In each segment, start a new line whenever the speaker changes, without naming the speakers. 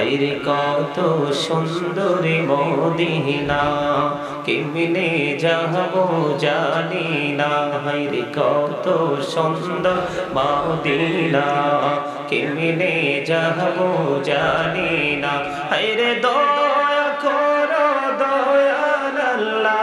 আইরে কত সুন্দরী মদিনা, কেমনে যাব জানি না। হাইরে কত সুন্দর মদিনা, কেমনে যাব জানি না। হাইরে দয়া করো দয়াল আল্লাহ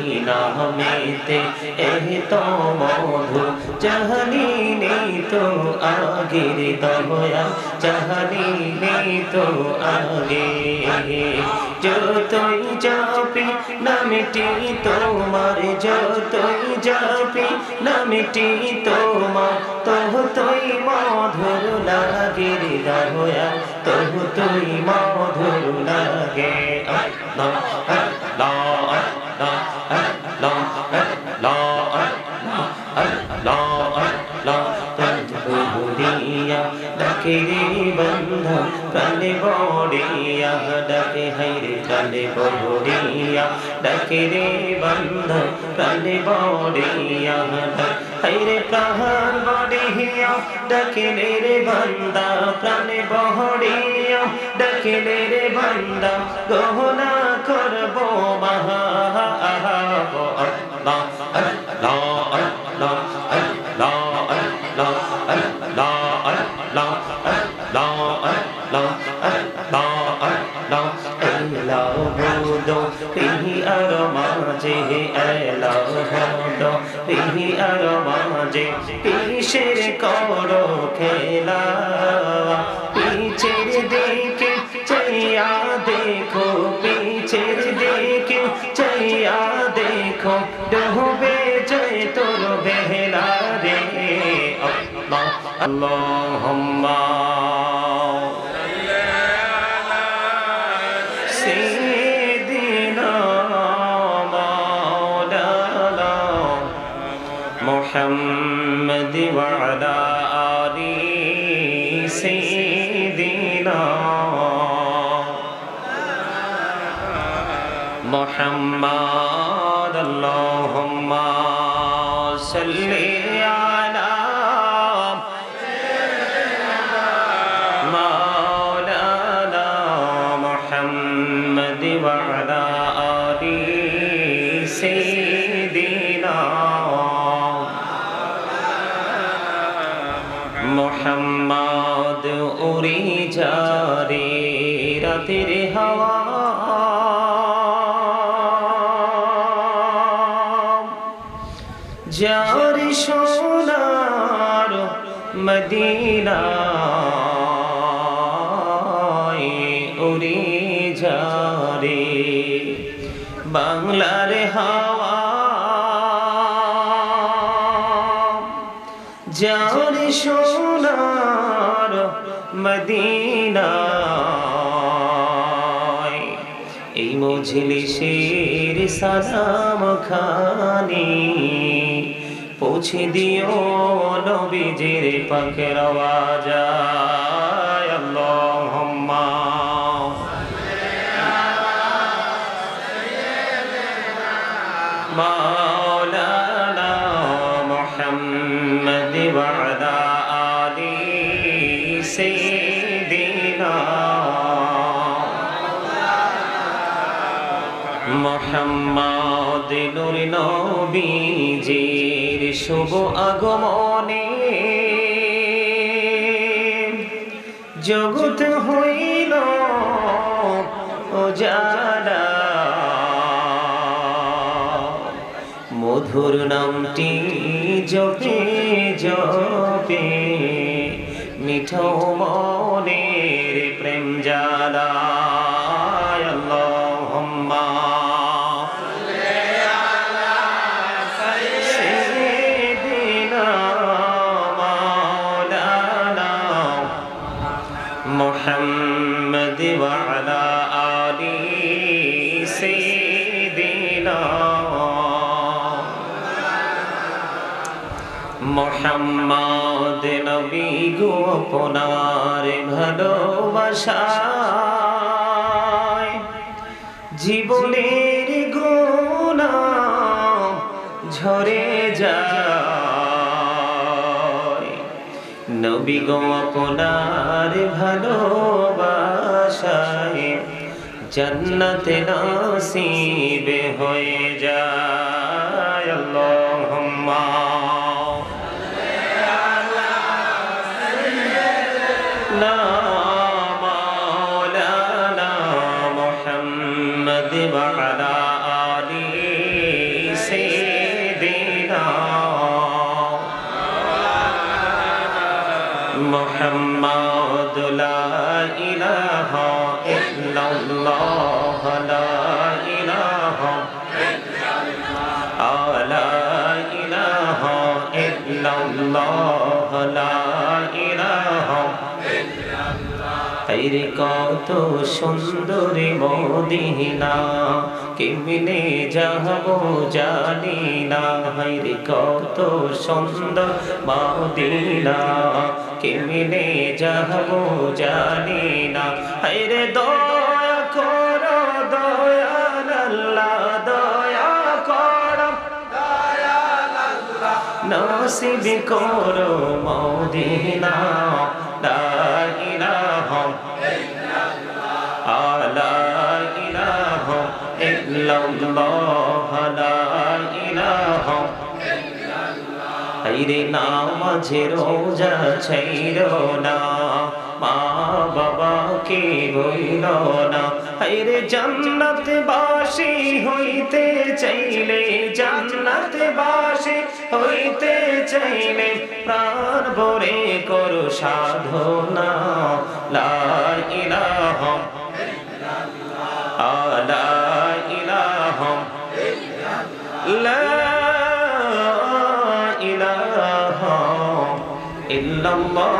এই নামেতে এই তো মধু। জাহানি নেই তো আগের দয়া। জাহানি নেই তো আগে। যতই যাপি, নামটি তোমার, যতই যাপি, নামটি তোমার। তহ তুই মধুর লাগে রে দয়া তহ তুই মধুর লাগে আল্লাহ আল্লাহ আল্লাহ। ডাকে বন্ধা প্রাণে বড়িয়া ডাকে হাইরে প্রাণে বড়িয়া ডাকে রে বন্ধা প্রাণে বড়িয়া হাইরে প্রাণ বড়িয়া ডাকে রে বন্দা প্রাণে বড়িয়া ডাকে রে বন্দা গহনা করব মহা আল্লাহ আল্লাহ আল্লাহ পিহি আর মাঝে এলা পিহি আর মাঝে কিসের করো খেলা। পিছের দিকে চাইয়া দেখো, পিছের দিকে চাইয়া দেখো। ডুবে যায় তোর বেহলা রে। আল্লাহ আল্লাহুম্মা محمد وعلى آل سيدنا محمد اللهم صل على যার সোনার মদিনা উড়ি যারে বাংলার হাওয়া যার সোনার মদিনা মজলিসের সালাম খানি। পৌঁছে দিও নবীজির পাখের আওয়াজ। নবীজির শুভ আগমনে। জগৎ হইল ওজালা মধুর নামটি জপে জপে মিঠো মনের প্রেম জালা محمد وعلى آل سيدنا মোহাম্মদ নবী গো আপনার ভালোবাসায় জীবনের গুণা ঝরে যায় নবী গো আপনার ভালোবাসায় জন্নতে নাসিবে হয়ে যায়। ইল্লাল্লাহ লা ইলাহা আইরে কত সুন্দরী মদিনা, কেমনে যাব জানি না। আইরে কত সুন্দর মদিনা, কেমনে যাব জানি না। আইরে দয়া করো দয়াল আল্লাহ নসিব করো মদিনা, লা ইলাহা লা ইলাহা ইল্লাল্লাহ, লা ইলাহা হাইরে নামাজে রোজা ছাইর না মা বাবাকে বইল না। হায়রে জান্নাত বাসি হইতে চাইলে জান্নাত বাসি হইতে চাইলে প্রাণ ভরে করো সাধনা। লা ইলাহ আলা ইলাহা লা ইল্লাল্লাহ।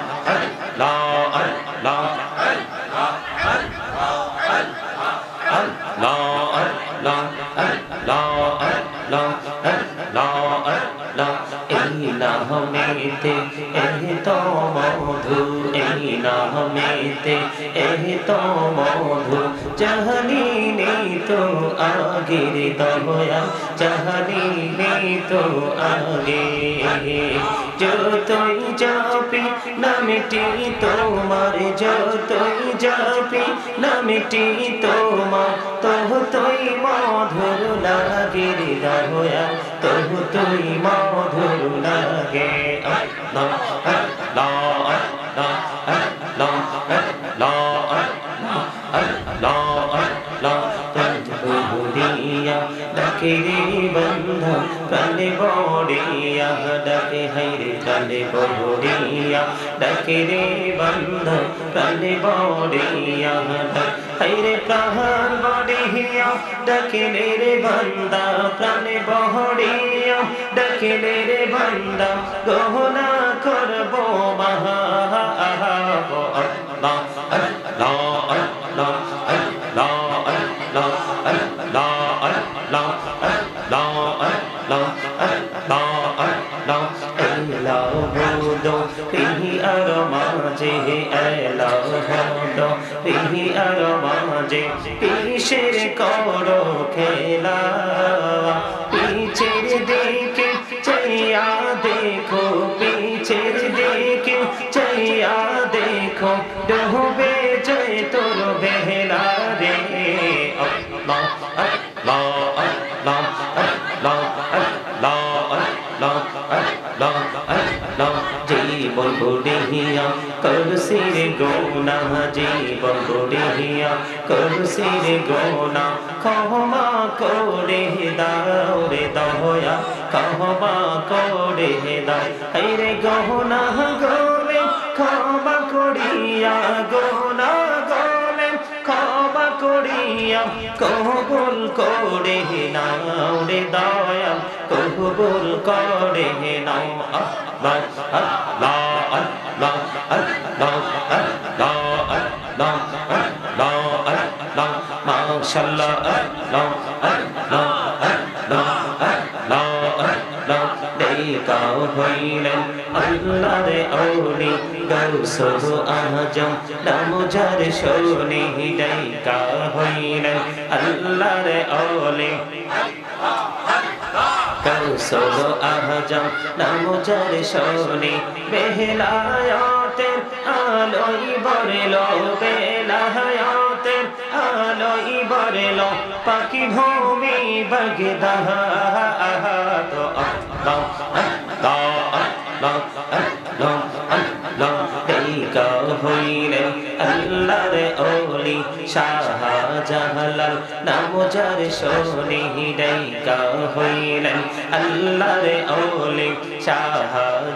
নামেতে এই তো মধু, এই নামেতে এই তো মধু। চাহনি নেই তো আগের দয়া চাহনি নেই তো আগে। যতই যাপি নামটি তোমার যতই যাপি নামটি তোমার তহ তুই মধুর লাগে রে দয়া তহ তুই মধুর লাগে আল্লাহ আল্লাহ আল্লাহ ডাকে রে বন্ধু প্রাণে বড়িয়া ডাকে হাইরে প্রাণে বড়িয়া ডাকে রে বন্ধু প্রাণে বড়িয়া হাইরে প্রাণ বড়িয়া ডাকে রে বন্দা প্রাণে বড়িয়া ডাকে রে বন্দা গহনা করব মহা আল্লাহ আল্লাহ আল্লাহ আল্লাহ দো পিহি আর মাঝে এলা দো পিহি আর মাঝে পিসের করো খেলা। পিছের দিকে চাইয়া দেখো, পিছের দিকে চাইয়া দেখো, ডুবে যায় তোর বেহলা রে। আল্লাহ আল্লাহ। बहुड़िया कर सिर गोना जी बहुड़िया कर सिर गोना कहमा कोड़े दाओ रे दहोया कहमा कोड़े दाओ रे गहना गोरे ক্ষমা করিয়া গোনা গলে ক্ষমা করিয়া কহবুল করে নাও রে দয়া কহবুল করে নাও আল্লাহ আল্লাহ মাশাল্লাহ কাউ হইলেন আল্লাহর আউলি গৌসহ আজম নাম যার শোনি ডাইকা হইলেন আল্লাহর আউলি আল্লাহ কৌশল আহজম, নাম যার শোনে। বেহলায়াতের আলোই বরল বেলায়াতের আলোই বরল পাখি ভূমি বগদাহ তো হইলেন আল্লাহর ওলি জাহালাল নাম যার শোনে দেখা হইলেন আল্লাহর ওলি শাহ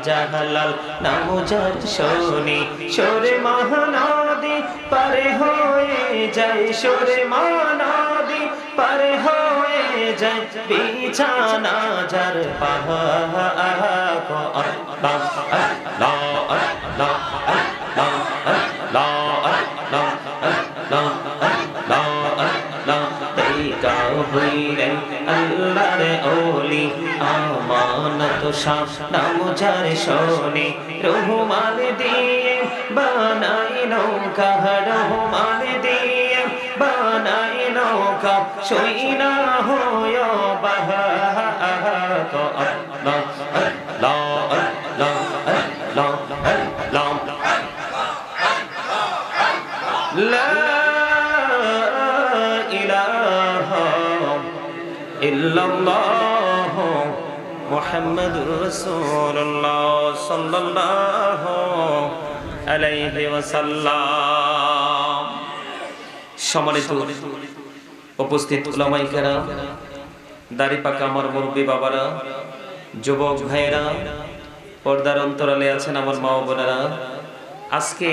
জাহালাল নাম যার শোনে। সোরে মহানদী পারে হয়ে যায়, সোরে মহানদী পারে হয়ে যায়। বিছানা যার পাহা আল্লাহ আল্লাহ আল্লাহ আল্লাহ দেখা হইলেন আল্লাহর ওলি, আমানত শাহ নাম যার শোনে। রহমান দিয়ে বানাই নৌকা, রহমান দিয়ে বানাই নৌকা সইনা হয় বাহা আল্লাহ আল্লাহ আল্লাহ। মোহাম্মদুর রসুল্লাহ সাল্লাহ আলাইহি ওয়াসাল্লাম। সম্মানিত উপস্থিত ওলামাই কেরা দাড়ি পাকা আমার মুরব্বী বাবারা, যুবক ভাইয়েরা, পর্দার অন্তরালে আছেন আমার মা বোনেরা, আজকে